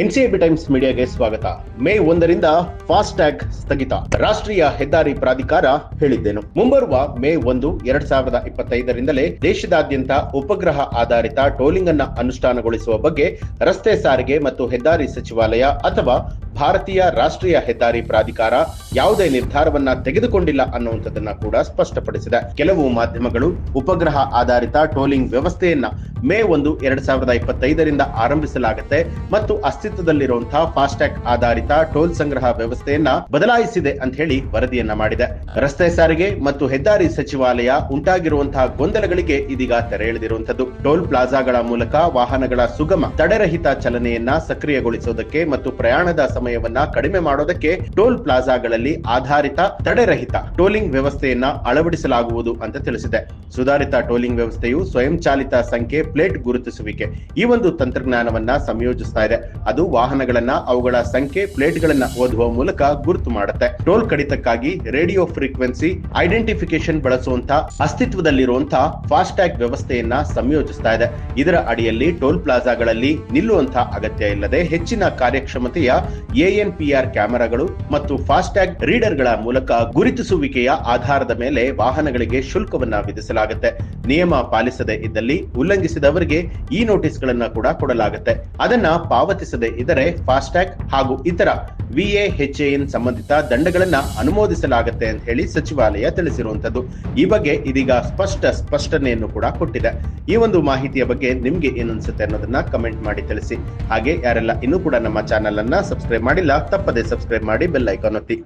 ಎನ್ಸಿಎಬಿ times ಮೀಡಿಯಾಗೆ ಸ್ವಾಗತ. ಮೇ ಒಂದರಿಂದ fast tag ಸ್ಥಗಿತ. ರಾಷ್ಟ್ರೀಯ ಹೆದ್ದಾರಿ ಪ್ರಾಧಿಕಾರ ಹೇಳಿದ್ದೇನು. ಮುಂಬರುವ ಮೇ ಒಂದು ಎರಡ್ ಸಾವಿರದ ಇಪ್ಪತ್ತೈದರಿಂದಲೇ ದೇಶದಾದ್ಯಂತ ಉಪಗ್ರಹ ಆಧಾರಿತ ಟೋಲಿಂಗ್ ಅನ್ನ ಅನುಷ್ಠಾನಗೊಳಿಸುವ ಬಗ್ಗೆ ರಸ್ತೆ ಸಾರಿಗೆ ಮತ್ತು ಹೆದ್ದಾರಿ ಸಚಿವಾಲಯ ಅಥವಾ ಭಾರತೀಯ ರಾಷ್ಟ್ರೀಯ ಹೆದ್ದಾರಿ ಪ್ರಾಧಿಕಾರ ಯಾವುದೇ ನಿರ್ಧಾರವನ್ನ ತೆಗೆದುಕೊಂಡಿಲ್ಲ ಅನ್ನುವಂಥದ್ದನ್ನ ಕೂಡ ಸ್ಪಷ್ಟಪಡಿಸಿದೆ. ಕೆಲವು ಮಾಧ್ಯಮಗಳು ಉಪಗ್ರಹ ಆಧಾರಿತ ಟೋಲಿಂಗ್ ವ್ಯವಸ್ಥೆಯನ್ನ ಮೇ ಒಂದು ಎರಡ್ ಸಾವಿರದ ಇಪ್ಪತ್ತೈದರಿಂದ ಆರಂಭಿಸಲಾಗುತ್ತೆ ಮತ್ತು ಅಸ್ತಿತ್ವದಲ್ಲಿರುವಂತಹ ಫಾಸ್ಟ್ಯಾಗ್ ಆಧಾರಿತ ಟೋಲ್ ಸಂಗ್ರಹ ವ್ಯವಸ್ಥೆಯನ್ನ ಬದಲಾಯಿಸಿದೆ ಅಂತ ಹೇಳಿ ವರದಿಯನ್ನ ಮಾಡಿದೆ. ರಸ್ತೆ ಸಾರಿಗೆ ಮತ್ತು ಹೆದ್ದಾರಿ ಸಚಿವಾಲಯ ಉಂಟಾಗಿರುವಂತಹ ಗೊಂದಲಗಳಿಗೆ ಇದೀಗ ತೆರೆ ಎಳೆದಿರುವಂತದ್ದು ಟೋಲ್ ಪ್ಲಾಜಾಗಳ ಮೂಲಕ ವಾಹನಗಳ ಸುಗಮ ತಡೆರಹಿತ ಚಲನೆಯನ್ನ ಸಕ್ರಿಯಗೊಳಿಸುವುದಕ್ಕೆ ಮತ್ತು ಪ್ರಯಾಣದ ಸಮಯವನ್ನ ಕಡಿಮೆ ಮಾಡೋದಕ್ಕೆ ಟೋಲ್ ಪ್ಲಾಜಾಗಳಲ್ಲಿ ಆಧಾರಿತ ತಡೆರಹಿತ ಟೋಲಿಂಗ್ ವ್ಯವಸ್ಥೆಯನ್ನ ಅಳವಡಿಸಲಾಗುವುದು ಅಂತ ತಿಳಿಸಿದೆ. ಸುಧಾರಿತ ಟೋಲಿಂಗ್ ವ್ಯವಸ್ಥೆಯು ಸ್ವಯಂಚಾಲಿತ ಸಂಖ್ಯೆ ಪ್ಲೇಟ್ ಗುರುತಿಸುವಿಕೆ ಈ ಒಂದು ತಂತ್ರಜ್ಞಾನವನ್ನ ಸಂಯೋಜಿಸ್ತಾ ಇದೆ. ಅದು ವಾಹನಗಳನ್ನ ಅವುಗಳ ಸಂಖ್ಯೆ ಪ್ಲೇಟ್ಗಳನ್ನ ಓದುವ ಮೂಲಕ ಗುರುತು ಮಾಡುತ್ತೆ. ಟೋಲ್ ಕಡಿತಕ್ಕಾಗಿ ರೇಡಿಯೋ ಫ್ರೀಕ್ವೆನ್ಸಿ ಐಡೆಂಟಿಫಿಕೇಶನ್ ಬಳಸುವಂತಹ ಅಸ್ತಿತ್ವದಲ್ಲಿರುವಂತಹ ಫಾಸ್ಟ್ಯಾಗ್ ವ್ಯವಸ್ಥೆಯನ್ನ ಸಂಯೋಜಿಸ್ತಾ ಇದೆ. ಇದರ ಅಡಿಯಲ್ಲಿ ಟೋಲ್ ಪ್ಲಾಜಾಗಳಲ್ಲಿ ನಿಲ್ಲುವಂತಹ ಅಗತ್ಯ ಇಲ್ಲದೆ ಹೆಚ್ಚಿನ ಕಾರ್ಯಕ್ಷಮತೆಯ ಎಎನ್ಪಿಆರ್ ಕ್ಯಾಮೆರಾಗಳು ಮತ್ತು ಫಾಸ್ಟ್ಯಾಗ್ ರೀಡರ್ಗಳ ಮೂಲಕ ಗುರುತಿಸುವಿಕೆಯ ಆಧಾರದ ಮೇಲೆ ವಾಹನಗಳಿಗೆ ಶುಲ್ಕವನ್ನ ವಿಧಿಸಲಾಗುತ್ತೆ. ನಿಯಮ ಪಾಲಿಸದೆ ಇದ್ದಲ್ಲಿ ಉಲ್ಲಂಘಿಸಿದವರಿಗೆ ಈ ನೋಟಿಸ್ಗಳನ್ನ ಕೂಡ ಕೊಡಲಾಗುತ್ತೆ. ಅದನ್ನ ಪಾವತಿಸದೆ ಇದ್ದರೆ ಫಾಸ್ಟ್ಯಾಗ್ ಹಾಗೂ ಇತರ ವಿಎಎಚ್ಎಎನ್ ಸಂಬಂಧಿತ ದಂಡಗಳನ್ನ ಅನುಮೋದಿಸಲಾಗುತ್ತೆ ಅಂತ ಹೇಳಿ ಸಚಿವಾಲಯ ತಿಳಿಸಿರುವಂತದ್ದು ಈ ಬಗ್ಗೆ ಇದೀಗ ಸ್ಪಷ್ಟ ಸ್ಪಷ್ಟನೆಯನ್ನು ಕೂಡ ಕೊಟ್ಟಿದೆ. ಈ ಒಂದು ಮಾಹಿತಿಯ ಬಗ್ಗೆ ನಿಮ್ಗೆ ಏನನ್ಸುತ್ತೆ ಅನ್ನೋದನ್ನ ಕಮೆಂಟ್ ಮಾಡಿ ತಿಳಿಸಿ. ಹಾಗೆ ಯಾರೆಲ್ಲ ಇನ್ನೂ ಕೂಡ ನಮ್ಮ ಚಾನೆಲ್ ಅನ್ನ ಸಬ್ಸ್ಕ್ರೈಬ್ ಮಾಡಿಲ್ಲ ತಪ್ಪದೆ ಸಬ್ಸ್ಕ್ರೈಬ್ ಮಾಡಿ ಬೆಲ್ ಐಕಾನ್ ಒತ್ತಿ.